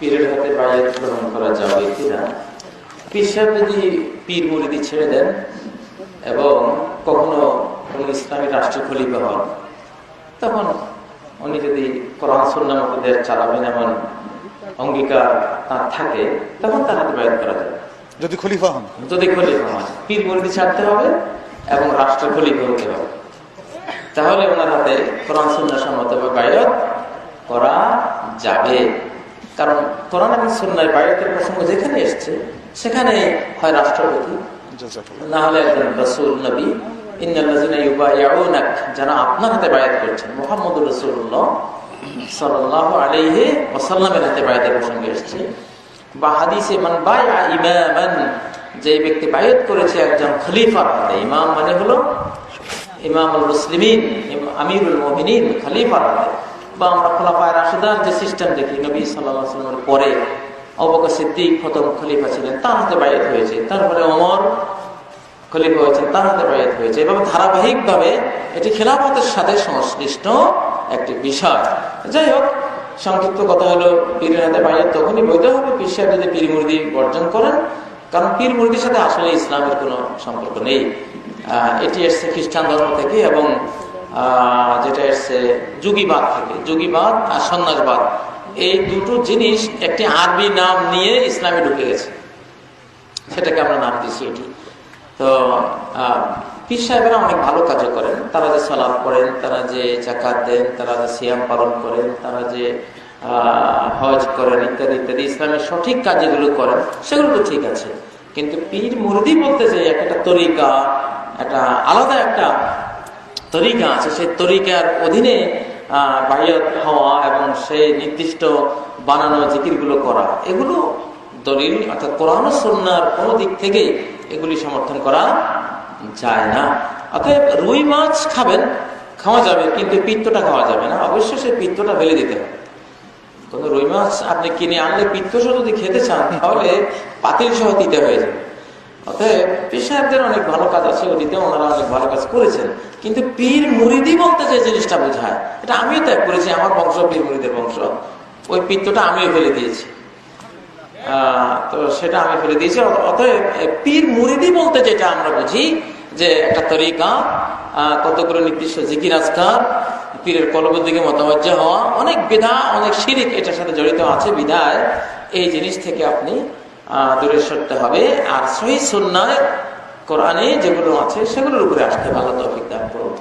পীরের হাতে বায়াত গ্রহণ করা যাবে কিনা? পীর সাহেব যদি পীর মুরিদি ছেড়ে দেন এবং কখনো কোন ইসলামী রাষ্ট্র খলিফা হন তখন উনি যদি কোরআন চালাবেন এমন অঙ্গীকার তার থাকে তখন তার হাতে বায়াত করা যাবে। যদি খলিফা হন। যদি খলিফা হয় পীর মুরিদি ছাড়তে হবে এবং রাষ্ট্র খলিফা হতে হবে। তাহলে ওনার হাতে কোরআন সুন্না সম্মত বায়ত করা যাবে। কারণ কোরআন এবং সুন্নায় বায়তের প্রসঙ্গ যেখানে এসছে সেখানে হয় রাষ্ট্রপতি। না হলে একজন রসুল নবী। যারা আপনার হাতে বায়াত করছেন মুহাম্মদুর রাসূলুল্লাহ সাল্লাল্লাহু আলাইহি ওয়াসাল্লামের হাতে বায়াতের প্রসঙ্গে এসেছে। বা হাদিসে মান বায়া ইমামান যে ব্যক্তি বায়াত করেছে একজন খলিফার হাতে ইমাম মানে হলো ইমামুল মুসলিমিন আমিরুল মুমিনিন খলিফার হাতে বা আমরা খোলাফায় রাশিদার যে সিস্টেম দেখি, নবী আলাইহি পরে হয়েছে। তারপরে বায়াত হয়েছে। এভাবে ধারাবাহিকভাবে এটি সাথে সংশ্লিষ্ট একটি যাই হোক, সংক্ষিপ্ত কথা হলো তখনই বৈধ হবে, পীর যদি পীর মুরিদি বর্জন করেন, কারণ পীর মুরিদির সাথে আসলে ইসলামের কোনো সম্পর্ক নেই। এটি এসছে খ্রিস্টান ধর্ম থেকে এবং যেটা এসছে যুগীবাদ থেকে, যুগীবাদ আর সন্ন্যাসবাদ। এই দুটো জিনিস একটি আরবি নাম নিয়ে ইসলামে ঢুকে গেছে। সেটাকে আমরা নাম দিয়েছি এটি। তো পীর সাহেবেরা অনেক ভালো কাজও করেন। তারা যে সালাদ করেন তারা যে জাকাত দেন, তারা যে সিয়াম পালন করেন, তারা যে হজ করেন ইত্যাদি ইত্যাদি, ইসলামের সঠিক কাজ যেগুলো করেন, সেগুলো তো ঠিক আছে। কিন্তু পীর মুরদি বলতে যে একটা তরিকা, একটা আলাদা একটা তরিকা আছে, সেই তরিকার অধীনে হওয়া এবং সেই নির্দিষ্ট বানানো জিকিরগুলো করা, এগুলো দলিল অর্থাৎ কোরআন সন্ন্যার কোনো দিক থেকে এগুলি সমর্থন করা যায় না। অতএব রুই মাছ খাবেন, খাওয়া যাবে, কিন্তু পিত্তটা খাওয়া যাবে না, অবশ্যই সেই পিত্তটা ফেলে দিতে হবে। রুই মাছ আপনি কিনে আনলে পিত্ত যদি খেতে চান, তাহলে পাতিল সহ দিতে হয়ে যাবে। অতএব পীর অনেক ভালো কাজ আছে ওদিতে ওনারা অনেক ভালো কাজ করেছেন। কিন্তু পীর মুরিদি বলতে যে জিনিসটা বোঝায়, এটা আমিও ত্যাগ করেছি, আমার বংশ পীর মুরিদের বংশ। ওই পিত্তটা আমিও ফেলে দিয়েছি। তো সেটা আমি ফেলে দিয়েছি। অতএব পীর মুরিদি বলতে যেটা আমরা বুঝি, যে একটা তরিকা কতগুলো নির্দিষ্ট জিকির আজকার পীরের কলবের দিকে মতবাজ্য হওয়া, অনেক বিধা, অনেক শিরিক এটার সাথে জড়িত আছে, বিধায়। এই জিনিস থেকে আপনি দূরে সরতে হবে। আর সহি সন্ন্যায় কোরআনে যেগুলো আছে, সেগুলোর উপরে আসতে ভালো তফিক দান করুন।